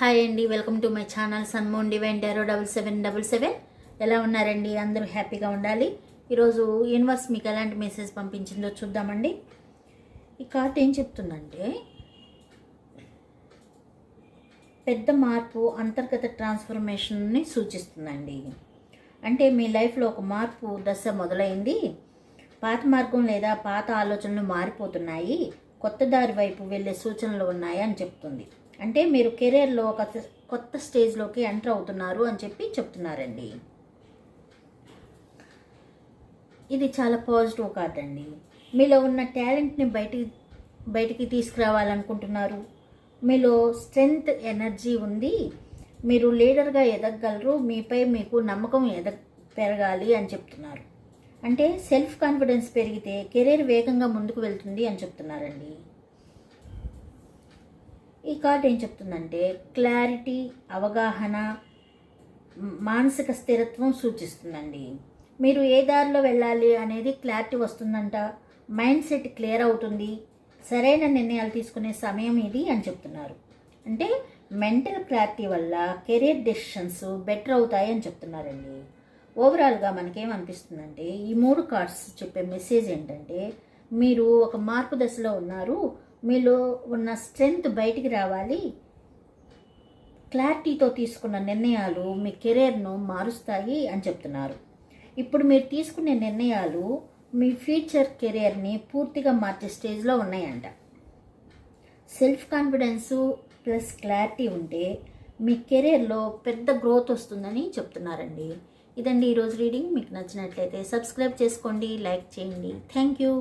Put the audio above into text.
Hi అండి welcome to my channel sun moon divine zero double seven double seven. ఎలా ఉన్నారండి? అందరూ హ్యాపీగా ఉండాలి. ఈరోజు యూనివర్స్ మీకు ఎలాంటి మెసేజ్ పంపించిందో చూద్దామండి. ఈ కార్డ్ ఏం చెప్తుందంటే పెద్ద మార్పు అంతర్గత ట్రాన్స్ఫర్మేషన్ని సూచిస్తుందండి. అంటే మీ లైఫ్లో ఒక మార్పు దశ మొదలైంది. పాత మార్గం లేదా పాత ఆలోచనలు మారిపోతున్నాయి. కొత్త దారి వైపు వెళ్ళే సూచనలు ఉన్నాయి అని చెప్తుంది. అంటే మీరు కెరీర్లో ఒక కొత్త స్టేజ్లోకి ఎంటర్ అవుతున్నారు అని చెప్పి చెప్తున్నారండి. ఇది చాలా పాజిటివ్ కార్డ్ అండి. మీలో ఉన్న టాలెంట్ని బయటికి బయటికి తీసుకురావాలనుకుంటున్నారు. మీలో స్ట్రెంగ్త్ ఎనర్జీ ఉంది. మీరు లీడర్గా ఎదగగలరు. మీపై మీకు నమ్మకం ఎద పెరగాలి అని చెప్తున్నారు. అంటే సెల్ఫ్ కాన్ఫిడెన్స్ పెరిగితే కెరీర్ వేగంగా ముందుకు వెళ్తుంది అని చెప్తున్నారండి. ఈ కార్డ్ ఏం చెప్తుందంటే క్లారిటీ అవగాహన మానసిక స్థిరత్వం సూచిస్తుందండి. మీరు ఏ దారిలో వెళ్ళాలి అనేది క్లారిటీ వస్తుందంట. మైండ్ సెట్ క్లియర్ అవుతుంది. సరైన నిర్ణయాలు తీసుకునే సమయం ఇది అని చెప్తున్నారు. అంటే మెంటల్ క్లారిటీ వల్ల కెరీర్ డెసిషన్స్ బెటర్ అవుతాయి అని చెప్తున్నారండి. ఓవరాల్గా మనకేమనిపిస్తుందంటే ఈ మూడు కార్డ్స్ చెప్పే మెసేజ్ ఏంటంటే మీరు ఒక మార్పు దశలో ఉన్నారు. మీలో ఉన్న స్ట్రెంగ్త్ బయటికి రావాలి. క్లారిటీతో తీసుకున్న నిర్ణయాలు మీ కెరీర్ను మారుస్తాయి అని చెప్తున్నారు. ఇప్పుడు మీరు తీసుకునే నిర్ణయాలు మీ ఫ్యూచర్ కెరీర్ని పూర్తిగా మార్చే స్టేజ్లో ఉన్నాయంట. సెల్ఫ్ కాన్ఫిడెన్సు ప్లస్ క్లారిటీ ఉంటే మీ కెరీర్లో పెద్ద గ్రోత్ వస్తుందని చెప్తున్నారండి. ఇదండి ఈరోజు రీడింగ్. మీకు నచ్చినట్లయితే సబ్స్క్రైబ్ చేసుకోండి లైక్ చేయండి. Thank you.